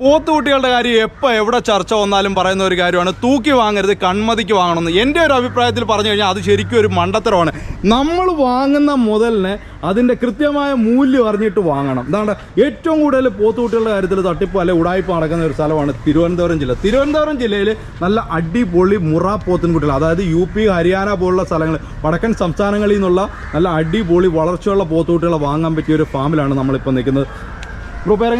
പോത്തുകുട്ടികളുടെ കാര്യം എപ്പോൾ എവിടെ ചർച്ച വന്നാലും പറയുന്ന ഒരു കാര്യമാണ്. തൂക്കി വാങ്ങരുത് കൺമതിക്ക് വാങ്ങണമെന്ന്. എന്റെ ഒരു അഭിപ്രായത്തിൽ പറഞ്ഞു കഴിഞ്ഞാൽ അത് ശരിക്കും ഒരു മണ്ടത്തരമാണ്. നമ്മൾ വാങ്ങുന്ന മുതലിന് അതിന്റെ കൃത്യമായ മൂല്യം അറിഞ്ഞിട്ട് വാങ്ങണം. എന്താണ് ഏറ്റവും കൂടുതൽ പോത്തുകുട്ടികളുടെ കാര്യത്തിൽ തട്ടിപ്പ് അല്ലെ ഉടായ്പ നടക്കുന്ന ഒരു സ്ഥലമാണ് തിരുവനന്തപുരം ജില്ല. തിരുവനന്തപുരം ജില്ലയിൽ നല്ല അടിപൊളി മുറ പോത്തിൻകുട്ടികൾ അതായത് യു പി ഹരിയാന പോലുള്ള സ്ഥലങ്ങൾ വടക്കൻ സംസ്ഥാനങ്ങളിൽ നിന്നുള്ള നല്ല അടിപൊളി വളർച്ചയുള്ള പോത്തുകുട്ടികളെ വാങ്ങാൻ പറ്റിയ ഒരു ഫാമിലാണ് നമ്മളിപ്പോൾ നിൽക്കുന്നത്. ബ്രോ പേര്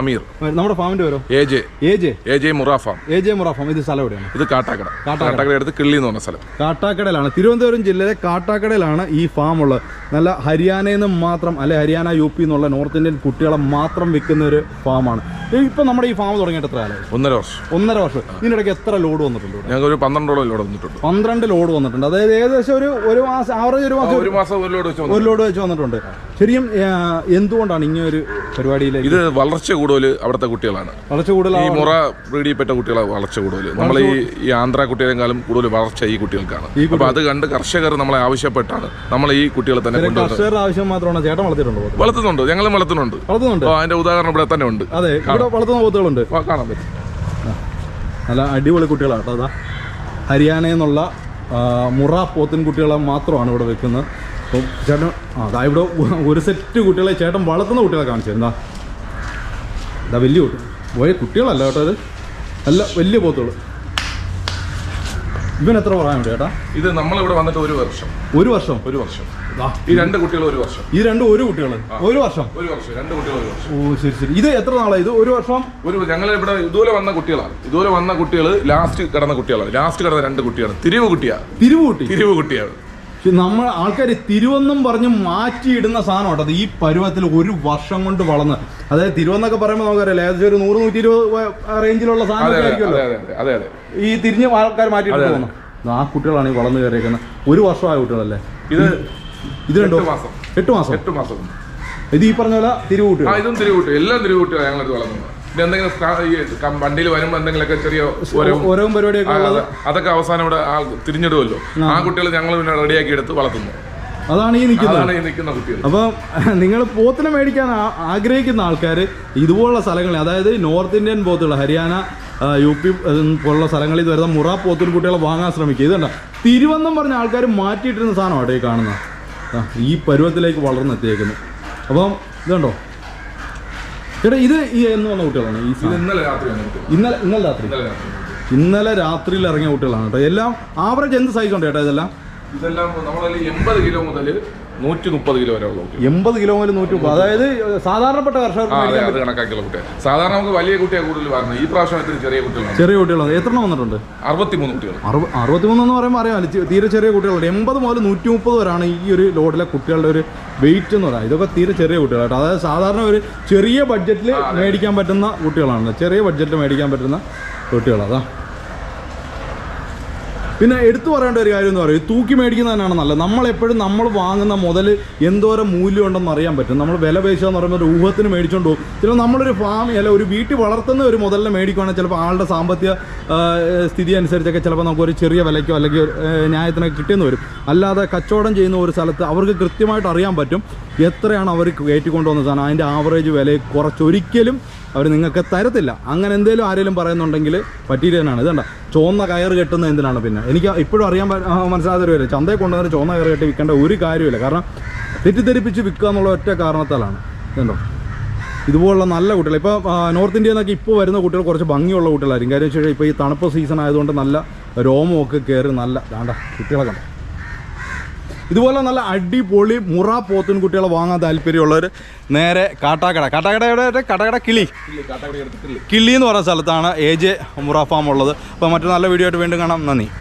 അമീർ. നമ്മുടെ ഫാമിന്റെ പേരോ? A J A J A J Murrah farm A J Murrah farm ഇത് സ്ഥലം എവിടെയാണ്? ഇത് കാട്ടാക്കട. കാട്ടാക്കട. അടുത്ത് കിള്ളി എന്ന് പറഞ്ഞ സ്ഥലം. കാട്ടാക്കടയിലാണ്. തിരുവനന്തപുരം ജില്ലയിലെ കാട്ടാക്കടയിലാണ് ഈ ഫാം ഉള്ളത്. നല്ല ഹരിയാനയിൽ നിന്ന് മാത്രം അല്ലെ ഹരിയാന യു പി എന്നുള്ള നോർത്ത് ഇന്ത്യൻ കുട്ടികളെ മാത്രം വിൽക്കുന്ന ഒരു ഫാമാണ് ഇപ്പൊ നമ്മുടെ ഈ ഫാം തുടങ്ങിയിട്ട് എത്ര കാലമായി? ഒന്നര വർഷം. ഒന്നര വർഷം. ഇതിനിടയ്ക്ക് എത്ര ലോഡ് വന്നിട്ടുണ്ട് ഞങ്ങൾക്ക് ഒരു പന്ത്രണ്ടോളം ലോഡ് വന്നിട്ടുണ്ട്. പന്ത്രണ്ട് ലോഡ് വന്നിട്ടുണ്ട്. അതായത് ഏകദേശം ഒരു ഒരു മാസം ആവറേജ് ഒരു മാസം ഒരു മാസം ഒരു ലോഡ് വെച്ച് ഒരു ലോഡ് വെച്ച് വന്നിട്ടുണ്ട്. ശരിക്കും എന്തുകൊണ്ടാണ് ഇങ്ങനെ ഒരു പരിപാടിയിലേക്ക്. ഇത് വളർച്ച കൂടുതൽ അവിടുത്തെ കുട്ടികളാണ്. വളർച്ച കൂടുതൽ ഈ മുറ ബ്രീഡിൽപ്പെട്ട കുട്ടികളെ വളർച്ച കൂടുതൽ നമ്മൾ ഈ ഈ ആന്ധ്ര കുട്ടികളെക്കാളും കൂടുതൽ വളർച്ച ഈ കുട്ടികൾക്കാണ്. അപ്പൊ അത് കണ്ട് കർഷകർ നമ്മളെ ആവശ്യപ്പെട്ടാണ്. നമ്മൾ ഈ കുട്ടികളെ തന്നെ കർഷകരുടെ ആവശ്യം മാത്രമാണ്? ചേട്ടൻ വളർത്തിയിട്ടുണ്ടോ വളർത്തുന്നുണ്ട്. ഞങ്ങളും വളർത്തുന്നുണ്ട്. വളർത്തുന്നുണ്ട്? അതിന്റെ ഉദാഹരണം ഇവിടെ തന്നെ ഉണ്ട്. അതെ വളർത്തുന്ന പോത്തുകളുണ്ട്. കാണാൻ പറ്റും നല്ല അടിപൊളി കുട്ടികളാണ് കേട്ടോ അതാ. ഹരിയാനയിൽ നിന്നുള്ള മുറ പോത്തിൻ കുട്ടികളെ മാത്രമാണ് ഇവിടെ വെക്കുന്നത്. അപ്പം ചേട്ടൻ അതാ ഇവിടെ ഒരു സെറ്റ് കുട്ടികളെ ചേട്ടൻ വളർത്തുന്ന കുട്ടികളെ കാണിച്ചു. എന്താ? ഇതാ വലിയ കുട്ടി. പോയ കുട്ടികളല്ല കേട്ടോ അത് അല്ല വലിയ പോത്തുകൾ ഇവൻ എത്ര പറയാനുണ്ട് ചേട്ടാ? ഇത് നമ്മളിവിടെ വന്നിട്ട് ഒരു വർഷം. ഒരു വർഷം? ഒരു വർഷം. ഈ രണ്ട് കുട്ടികൾ ഒരു വർഷം. ഈ രണ്ട് ഒരു കുട്ടികൾ ഒരു വർഷം? ഒരു വർഷം. രണ്ട് കുട്ടികൾ ഒരു വർഷം. ഓ ശരി ശരി. ഇത് എത്ര നാളാ ഇത്? ഒരു വർഷം? ഒരു ഞങ്ങൾ ഇവിടെ ഇതുപോലെ വന്ന കുട്ടികളാണ് ഇതുപോലെ വന്ന കുട്ടികൾ ലാസ്റ്റ് കിടന്ന കുട്ടികളാണ് ലാസ്റ്റ് കിടന്ന രണ്ട് കുട്ടികളാണ് തിരിവ് കുട്ടിയാണ് തിരുവൂട്ടി തിരിവ് കുട്ടിയാണ്. നമ്മൾ ആൾക്കാർ തിരുവെന്നും പറഞ്ഞ് മാറ്റിയിടുന്ന സാധനം കേട്ടോ. ഈ പരുവത്തിൽ ഒരു വർഷം കൊണ്ട് വളർന്ന്. അതായത് തിരുവെന്നൊക്കെ പറയുമ്പോൾ നമുക്കറിയാം ഏകദേശം ഒരു നൂറ് നൂറ്റി ഇരുപത് റേഞ്ചിലുള്ള സാധനം ഈ തിരിഞ്ഞ് ആൾക്കാർ മാറ്റിയിട്ട് പോകുന്നു ആ കുട്ടികളാണ് ഈ വളർന്നു കയറിയേക്കുന്നത്. ഒരു വർഷമായ കുട്ടികളല്ലേ? ഇത് ഇത് രണ്ടോ മാസം. എട്ട് മാസം. എട്ട് മാസം. ഇത് ഈ പറഞ്ഞ പോലെ തിരുവൂട്ടി ഇതും തിരിവ് എല്ലാം തിരിവ് കുട്ടിയാണ് ഞങ്ങൾ വളർന്നത്. പിന്നെ എന്തെങ്കിലും വണ്ടിയിൽ വരുമ്പോൾ എന്തെങ്കിലുമൊക്കെ ചെറിയ ഓരോ പരിപാടിയൊക്കെ. അതൊക്കെ അവസാനം ഇവിടെ തിരിഞ്ഞിടുമല്ലോ ആ. കുട്ടികൾ ഞങ്ങൾ പിന്നെ റെഡിയാക്കി എടുത്ത് വളർത്തുന്നു. അതാണ് ഈ നിൽക്കുന്നത്. നിൽക്കുന്ന കുട്ടികൾ അപ്പം നിങ്ങൾ പോത്തിനെ മേടിക്കാൻ ആഗ്രഹിക്കുന്ന ആൾക്കാർ ഇതുപോലുള്ള സ്ഥലങ്ങളിൽ അതായത് നോർത്ത് ഇന്ത്യൻ പോത്തുകൾ ഹരിയാന യു പി പോലുള്ള സ്ഥലങ്ങളിൽ വരുന്ന മുറ പോത്തിൻ കുട്ടികളെ വാങ്ങാൻ ശ്രമിക്കുക. ഇതുണ്ട തിരുവന്തം പറഞ്ഞ ആൾക്കാർ മാറ്റിയിട്ടിരുന്ന സാധനമാട്ടോ ഈ കാണുന്നത്. ഈ പരുവത്തിലേക്ക് വളർന്നെത്തിയേക്കുന്നു അപ്പം ഇതുണ്ടോ ചേട്ടാ ഇത് ഈ എന്ന് വന്ന കുട്ടികളാണ്. ഈ ഇത് ഇന്നലെ രാത്രിയാണ് ഇന്നലെ ഇന്നലെ രാത്രി. ഇന്നലെ രാത്രി ഇന്നലെ രാത്രിയിൽ ഇറങ്ങിയ കുട്ടികളാണ് കേട്ടോ. എല്ലാം ആവറേജ് എന്ത് സൈസ് ഉണ്ട് ചേട്ടാ ഇതെല്ലാം? ഇതെല്ലാം നമ്മളതിൽ എൺപത് കിലോ മുതൽ നൂറ്റി മുപ്പത് കിലോ വരെ ഉള്ള എൺപത് കിലോ മുതൽ നൂറ്റി മുപ്പത്. അതായത് സാധാരണപ്പെട്ട കർഷകർക്ക് ആ അതെ മേടിക്കാൻ അത് കണക്കാക്കിയുള്ള കുട്ടികൾ. സാധാരണ നമുക്ക് വലിയ കുട്ടിയെ കൂടുതൽ വരുന്നത്. ഈ പ്രാവശ്യം ഇത്തിരി ചെറിയ കുട്ടികളാണ്. ചെറിയ കുട്ടികളാണ്. എത്ര എണ്ണം വന്നിട്ടുണ്ട്? അറുപത്തിമൂന്ന് കുട്ടികൾ അറുപ അറുപത്തിമൂന്ന് എന്ന് പറയുമ്പോൾ അറിയാമല്ലോ തീരെ ചെറിയ കുട്ടികളുണ്ട് എൺപത് മുതൽ നൂറ്റി മുപ്പത് വരെയാണ് ഈ ഒരു ലോഡിലെ കുട്ടികളുടെ ഒരു വെയിറ്റ് എന്ന് പറയാം. ഇതൊക്കെ തീരെ ചെറിയ കുട്ടികളായിട്ട് അതായത് സാധാരണ ഒരു ചെറിയ ബഡ്ജറ്റിൽ മേടിക്കാൻ പറ്റുന്ന കുട്ടികളാണ് ചെറിയ ബഡ്ജറ്റിൽ മേടിക്കാൻ പറ്റുന്ന കുട്ടികൾ അതാ. പിന്നെ എടുത്തു പറയേണ്ട ഒരു കാര്യം എന്ന് പറയും തൂക്കി മേടിക്കുന്നതിനാണ് നല്ലത്. നമ്മളെപ്പോഴും നമ്മൾ വാങ്ങുന്ന മുതൽ എന്തോരം മൂല്യമുണ്ടെന്ന് അറിയാൻ പറ്റും. നമ്മൾ വില പേശുക എന്ന് പറയുമ്പോൾ ഒരു ഊഹത്തിന് മേടിച്ചുകൊണ്ട് പോകും. ചിലപ്പോൾ നമ്മളൊരു ഫാം അല്ല ഒരു വീട്ടിൽ വളർത്തുന്ന ഒരു മുതലിനെ മേടിക്കുകയാണെങ്കിൽ ചിലപ്പോൾ ആളുടെ സാമ്പത്തിക സ്ഥിതി അനുസരിച്ചൊക്കെ ചിലപ്പോൾ നമുക്കൊരു ചെറിയ വിലയ്ക്കോ അല്ലെങ്കിൽ ന്യായത്തിനൊക്കെ കിട്ടിയെന്ന് വരും. അല്ലാതെ കച്ചവടം ചെയ്യുന്ന ഒരു സ്ഥലത്ത് അവർക്ക് കൃത്യമായിട്ട് അറിയാൻ പറ്റും എത്രയാണ് അവർ കയറ്റിക്കൊണ്ടുവന്ന സാധനം. അതിന്റെ ആവറേജ് വില കുറച്ചൊരിക്കലും അവർ നിങ്ങൾക്ക് തരത്തില്ല. അങ്ങനെ എന്തെങ്കിലും ആരെങ്കിലും പറയുന്നുണ്ടെങ്കിൽ പറ്റിയിട്ട് തന്നെയാണ് ഇതണ്ട ചുവന്ന കയർ കെട്ടുന്ന എന്തിനാണ് പിന്നെ? എനിക്ക് ഇപ്പോഴും അറിയാൻ പ- ആ, മനസ്സിലാകാത്ത ഒരു കാര്യം ചന്തയിൽ കൊണ്ടുവന്നിട്ട് ചുവന്ന കയറ് കെട്ടി വിൽക്കേണ്ട ഒരു കാര്യമില്ല കാരണം തെറ്റിദ്ധരിപ്പിച്ച് വിൽക്കുക എന്നുള്ള ഒറ്റ കാരണത്താലാണ്. കണ്ടോ? ഇതുപോലുള്ള നല്ല കുട്ടികൾ. ഇപ്പോൾ നോർത്ത് ഇന്ത്യയിൽ നിന്നൊക്കെ ഇപ്പോൾ വരുന്ന കുട്ടികൾ കുറച്ച് ഭംഗിയുള്ള കുട്ടികളായിരിക്കും. കാര്യം വെച്ച് കഴിഞ്ഞാൽ ഇപ്പോൾ ഈ തണുപ്പ് സീസൺ ആയതുകൊണ്ട് നല്ല രോമമൊക്കെ കയറി നല്ല വേണ്ട കുട്ടികളെ കണ്ടോ? ഇതുപോലെ നല്ല അടിപൊളി മുറ പോത്തിൻ കുട്ടികളെ വാങ്ങാൻ താല്പര്യമുള്ളവർ നേരെ കാട്ടാക്കട. കാട്ടാക്കടയുടെ കടകട കിളി. കിളി എന്ന് പറയുന്ന സ്ഥലത്താണ് എ ജെ മുറ ഫാം ഉള്ളത്. അപ്പോൾ മറ്റൊരു നല്ല വീഡിയോ ആയിട്ട് വീണ്ടും കാണാം. നന്ദി.